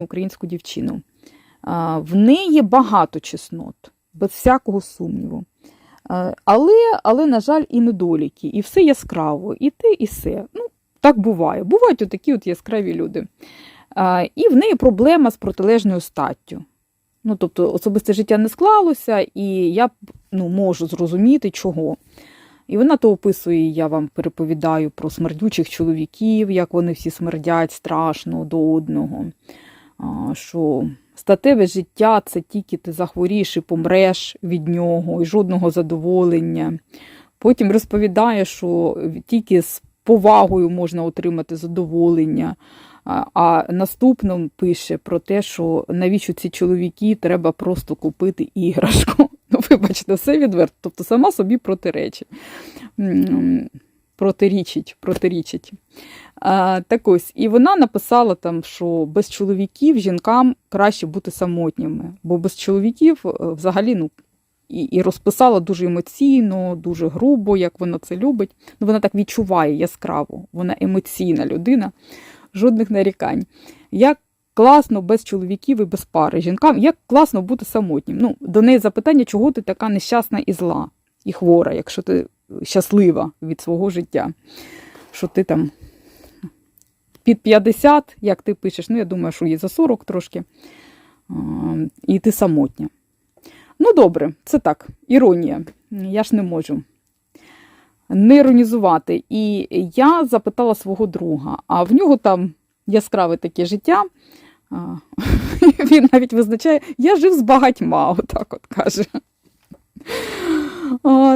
українську дівчину. В неї багато чеснот, без всякого сумніву. Але, але, на жаль, і недоліки, і все яскраво, і те, і все. Ну, так буває. Бувають отакі от яскраві люди. І в неї проблема з протилежною статтю. Ну, тобто, особисте життя не склалося, і я ну, можу зрозуміти, чого. І вона то описує, я вам переповідаю про смердючих чоловіків, як вони всі смердять страшно до одного. Що статеве життя це тільки ти захворієш і помреш від нього, і жодного задоволення. Потім розповідає, що тільки з повагою можна отримати задоволення. А- наступним пише про те, що навіщо ці чоловіки треба просто купити іграшку. Ну, вибачте, все відверто. Тобто сама собі протиречить. Протирічить, протирічить. А, так ось, і вона написала там, що без чоловіків жінкам краще бути самотніми, бо без чоловіків е, взагалі ну, і, і розписала дуже емоційно, дуже грубо, як вона це любить. Ну, вона так відчуває яскраво, вона емоційна людина, жодних нарікань. Як класно без чоловіків і без пари жінкам, як класно бути самотнім. Ну, до неї запитання, чого ти така нещасна і зла, і хвора, якщо ти щаслива від свого життя, що ти там під 50, як ти пишеш, ну я думаю, що є за 40 трошки, і ти самотня. Ну, добре, це так, іронія. Я ж не можу не іронізувати. І я запитала свого друга, а в нього там яскраве таке життя. Він навіть визначає, я жив з багатьма, отак от каже.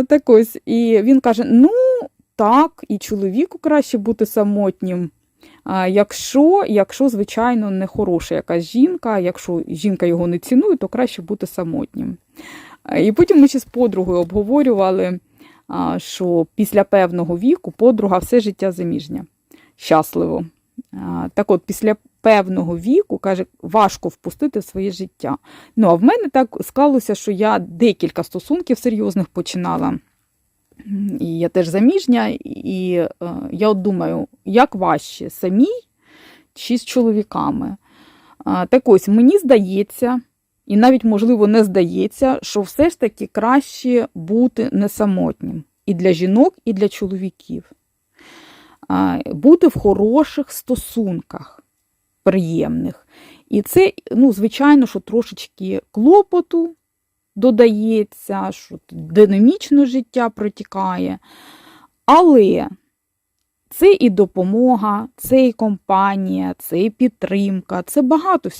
Так ось, і він каже: ну, так, і чоловіку краще бути самотнім. Якщо, якщо, звичайно, не хороша якась жінка, якщо жінка його не цінує, то краще бути самотнім. І потім ми ще з подругою обговорювали, що після певного віку подруга все життя заміжня. Щасливо. Так от, після певного віку, каже, важко впустити в своє життя. Ну, а в мене так склалося, що я декілька стосунків серйозних починала. І я теж заміжня, і е, я от думаю, як важче самій чи з чоловіками. А, так ось, мені здається, і навіть, можливо, не здається, що все ж таки краще бути не самотнім і для жінок, і для чоловіків. Бути в хороших стосунках, приємних. І це, ну, звичайно, що трошечки клопоту додається, що динамічно життя протікає. Але це і допомога, це і компанія, це і підтримка, це багато